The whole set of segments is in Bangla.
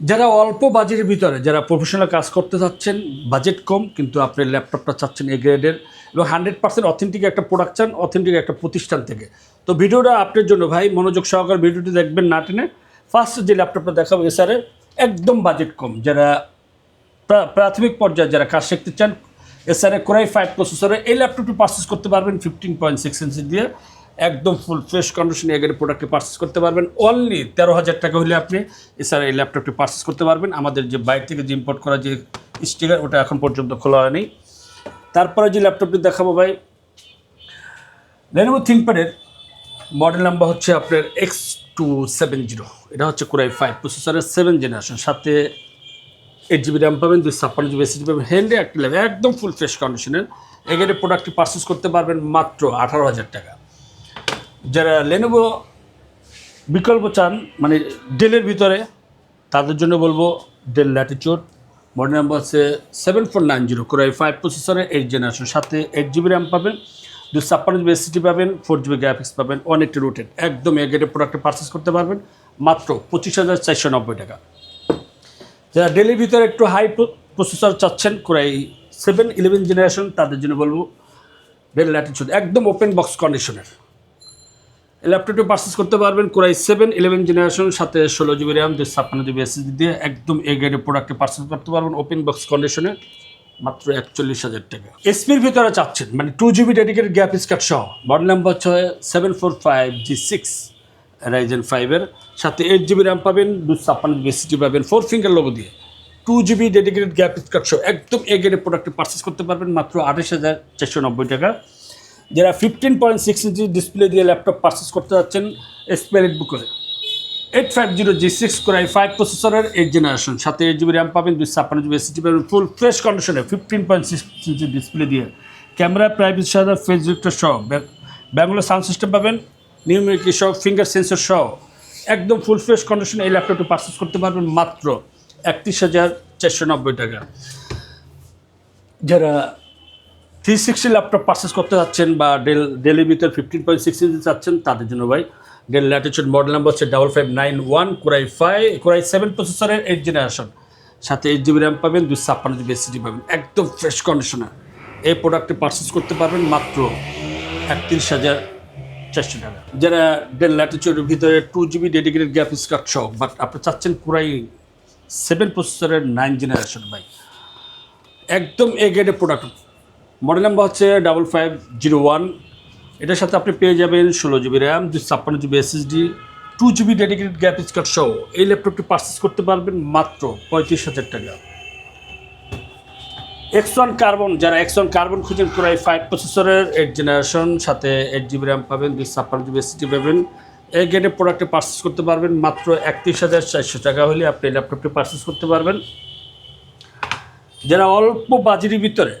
যারা অল্প বাজেটের ভিতরে, যারা প্রফেশনাল কাজ করতে চাচ্ছেন বাজেট কম, কিন্তু আপনি ল্যাপটপটা চাচ্ছেন এ গ্রেডের এবং হান্ড্রেড পার্সেন্ট অথেন্টিক একটা প্রোডাক্ট চান অথেন্টিক একটা প্রতিষ্ঠান থেকে। তো ভিডিওটা আপনার জন্য ভাই, মনোযোগ সহকারে ভিডিওটি দেখবেন না টেনে। ফার্স্ট যে ল্যাপটপটা দেখাবো এসারে একদম বাজেট কম। যারা প্রা- প্রাথমিক পর্যায়ে যারা কাজ শিখতে চান এছাড়া কোরাই ফাইভ প্রসেসরে এই ল্যাপটপটি পারচেস করতে পারবেন ফিফটিন পয়েন্ট সিক্স ইঞ্চি দিয়ে। একদম ফুল ফ্রেশ কন্ডিশনে এগের প্রোডাক্টটি পারচেস করতে পারবেন। অনলি তেরো হাজার টাকা হলে আপনি এছাড়া এই ল্যাপটপটি পারচেস করতে পারবেন। আমাদের যে বাইরে থেকে যে ইম্পোর্ট করা যে স্টিকার ওটা এখন পর্যন্ত খোলা হয়নি। তারপরে যে ল্যাপটপটি দেখাবো ভাই লেনোভো থিঙ্কপ্যাডের মডেল নাম্বার হচ্ছে আপনার এক্স টু সেভেন জিরো এটা হচ্ছে কোরাই ফাইভ প্রসেসরের সেভেন জেনারেশন সাথে এইট জিবি র্যাম পাবেন, দুই ছাপ্পান্ন জিবি এসি পাবেন হ্যান্ডে একটা একদম ফুল ফ্রেশ কন্ডিশনের এখানে প্রোডাক্টটি পারচেস করতে পারবেন মাত্র আঠারো হাজার টাকা। যারা লেনোভো বিকল্প চান মানে ডেলের ভিতরে, তাদের জন্য বলব ডেল ল্যাটিচিউড মডেল নাম্বার হচ্ছে seven four nine zero core i five প্রসেসরে এইট জেনারেশন সাথে এইট জিবি র্যাম পাবেন দুই ছাপ্পান্ন জিবি এসিটি পাবেন ফোর জিবি গ্রাফিক্স পাবেন এইটি রুটেড একদম এগেটে প্রোডাক্টে পারচেস করতে পারবেন, মাত্র পঁচিশ হাজার চারশো নব্বই টাকা। যারা ডেলির ভিতরে একটু হাই প্রসেসর চাচ্ছেন core i seven eleven generation তাদের জন্য বলব ডেল ল্যাটিচুড একদম ওপেন বক্স কন্ডিশনের ল্যাপটপটি পারচেস করতে পারবেন কোরাই সেভেন ইলেভেন জেনারেশন সাথে ষোলো জিবি র্যাম দুই ছাপ্পান্ন জিবি এসএসডি দিয়ে একদম এ গ্রেডের প্রোডাক্টে পারচেস করতে পারবেন ওপেন বক্স কন্ডিশনে মাত্র একচল্লিশ হাজার টাকা। এসপির ভিতরে চাচ্ছেন মানে two GB dedicated gap card সহ মডেল নাম্বার হচ্ছে seven four five G six Ryzen ফাইভের সাথে এইট জিবি র্যাম পাবেন, দুই ছাপ্পান্ন জিবি এসএসডি পাবেন ফোর ফিঙ্গার লোগো দিয়ে। Two GB dedicated graphics card সহ, একদম এ গ্রেডের প্রোডাক্টে পারচেস করতে পারবেন, মাত্র আঠাশ হাজার চারশো নব্বই টাকা। যারা fifteen point six inch display দিয়ে ল্যাপটপ পারচেস করতে যাচ্ছেন স্পেরিট বুকের eight five zero G six core i five প্রসেসরের এইট জেনারেশন সাথে এইট জিবি র্যাম পাবেন, দুই ছাপ্পান্ন জিবি এসিটি পাবেন ফুল ফ্রেশ কন্ডিশনে fifteen point six inch display দিয়ে। ক্যামেরা প্রাইভেট সাদা ফেস সহ ব্যাঙ্গালোর সাউন্ড সিস্টেম পাবেন নিউমেরিকি সহ ফিঙ্গার সেন্সর সহ। একদম ফুল ফ্রেশ কন্ডিশনে এই ল্যাপটপটি পারচেস করতে পারবেন মাত্র একত্রিশ হাজার চারশো নব্বই টাকা। যারা থ্রি সিক্সটি ল্যাপটপ পারচেস করতে চাচ্ছেন বা ডেল ডেলের ভিতরে ফিফটিন পয়েন্ট সিক্স ইঞ্চি চাচ্ছেন তাদের জন্য ভাই। ডেল ল্যাটিচিউড মডেল নাম্বার হচ্ছে double five nine one core i five core i seven প্রসেসরের এইট জেনারেশন সাথে এইট জিবি র্যাম পাবেন, দুই ছাপ্পান্ন জিবি এসিডি পাবেন। একদম ফ্রেশ কন্ডিশনার এই প্রোডাক্টটি পারচেস করতে পারবেন মাত্র একত্রিশ হাজার চারশো টাকা। যারা ডেল ল্যাটিচিউডের ভিতরে two GB dedicated graphics card সহ বাট আপনি চাচ্ছেন কোরাই সেভেন প্রসেসরের নাইন জেনারেশন ভাই। একদম এ গ্রেডের প্রোডাক্ট মডেল নাম্বার হচ্ছে ডাবল ফাইভ জিরো ওয়ান এটার সাথে আপনি পেয়ে যাবেন ষোলো জিবি র্যাম দুই ছাপ্পান্ন GB SSD two GB dedicated graphics card সহ। এই ল্যাপটপটি পারচেস করতে পারবেন মাত্র পঁয়ত্রিশ হাজার টাকা। এক্স ওয়ান কার্বন যারা এক্স ওয়ান কার্বন খুঁজেন প্রায় ফাইভ প্রসেসরের এইট জেনারেশন সাথে এইট জিবি র্যাম পাবেন দুই ছাপ্পান্ন জিবি এসএসডি পাবেন। এই গ্রেডের প্রোডাক্টে পারচেস করতে পারবেন মাত্র একত্রিশ হাজার চারশো টাকা হলে আপনি ল্যাপটপটি পারচেস করতে পারবেন। যারা অল্প বাজেটের ভিতরে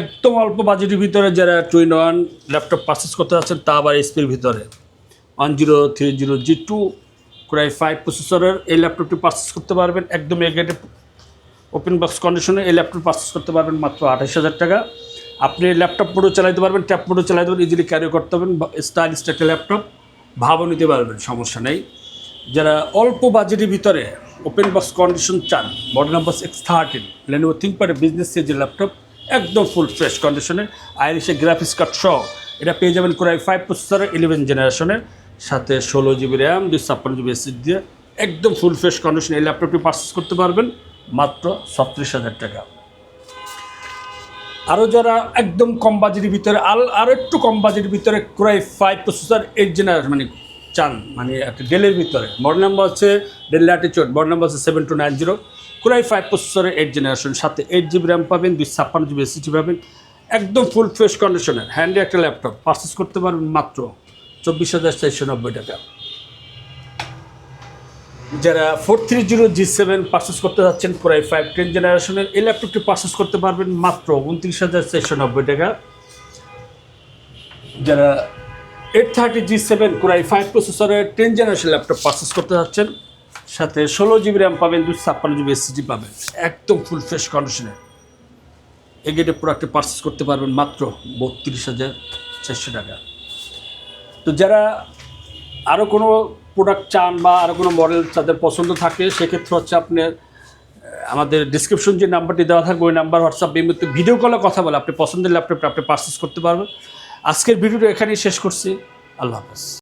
একদম অল্প বাজেটের ভিতরে যারা টুইন ওয়ান ল্যাপটপ পারচেস করতে যাচ্ছেন, তা আবার এসপির ভিতরে। One zero three zero G two core i five প্রসেসরের এই ল্যাপটপটি পারচেস করতে পারবেন। একদম এগেটে ওপেন বক্স কন্ডিশনে এই ল্যাপটপ পারচেস করতে পারবেন মাত্র আঠাশ হাজার টাকা। আপনি ল্যাপটপ মোডও চালাতে পারবেন ট্যাপ মোডও চালাতে পারবেন ইজিলি ক্যারি করতে পারবেন স্টাইলিশ একটা ল্যাপটপ ভাবও নিতে পারবেন, সমস্যা নেই। যারা অল্প বাজেটের ভিতরে ওপেন বক্স কন্ডিশন চান model number X thirteen Lenovo থিঙ্কপ্যাডের business সিরিজের ল্যাপটপ একদম ফুল ফ্রেশ কন্ডিশনে আইরিশে গ্রাফিক্স কার্ড সহ, এটা পেয়ে যাবেন কোরাই ফাইভ প্রসেসরের ইলেভেন জেনারেশনের সাথে ষোলো জিবি র্যাম দুই ছাপ্পান্ন জিবি এসিড দিয়ে একদম ফুল ফ্রেশ কন্ডিশনে এই ল্যাপটপটি পারচেস করতে পারবেন, মাত্র ছত্রিশ হাজার টাকা। আরও যারা একদম কম বাজেটের ভিতরে, আর আরও একটু কম বাজেটের ভিতরে core i five processor eight generation মানে চান মানে একটা ডেলের ভিতরে। মডেল নাম্বার হচ্ছে ডেল ল্যাটিচিউড মডেল নাম্বার হচ্ছে seven two nine zero core i five প্রসেসরের এইট জেনারেশন সাথে এইট জিবি র্যাম পাবেন, দুই ছাপ্পান্ন জিবি এসিটি পাবেন, একদম ফুল ফ্রেশ কন্ডিশনের হ্যান্ডে একটা ল্যাপটপ পারচেস করতে পারবেন মাত্র চব্বিশ হাজার চারশো নব্বই টাকা। যারা four three zero G seven purchase করতে যাচ্ছেন প্রায় ফাইভ টেন জেনারেশনের এই ল্যাপটপটি পারচেস করতে পারবেন মাত্র উনত্রিশ হাজার চারশো নব্বই টাকা। যারা eight thirty G seven core i five প্রসেসরের টেন জেনারেশন ল্যাপটপ পারচেস করতে যাচ্ছেন সাথে ষোলো জিবি র্যাম পাবেন, দুশো ছাপ্পান্ন জিবি এসএসডি পাবেন। একদম ফুল ফ্রেশ কন্ডিশনে এই গেটে প্রোডাক্টটি পারচেস করতে পারবেন মাত্র বত্রিশ হাজার চারশো টাকা। তো যারা আরও কোনো প্রোডাক্ট চান বা আরও কোনো মডেল তাদের পছন্দ থাকে, সেক্ষেত্রে হচ্ছে আপনার আমাদের ডিসক্রিপশন যে নাম্বারটি দেওয়া থাকবে, ওই নাম্বার হোয়াটসঅ্যাপ বিমুতে ভিডিও কলে কথা বলে, আপনি পছন্দের ল্যাপটপটা আপনি পারচেস করতে পারবেন। আজকের ভিডিওটা এখানেই শেষ করছি। আল্লাহ হাফেজ।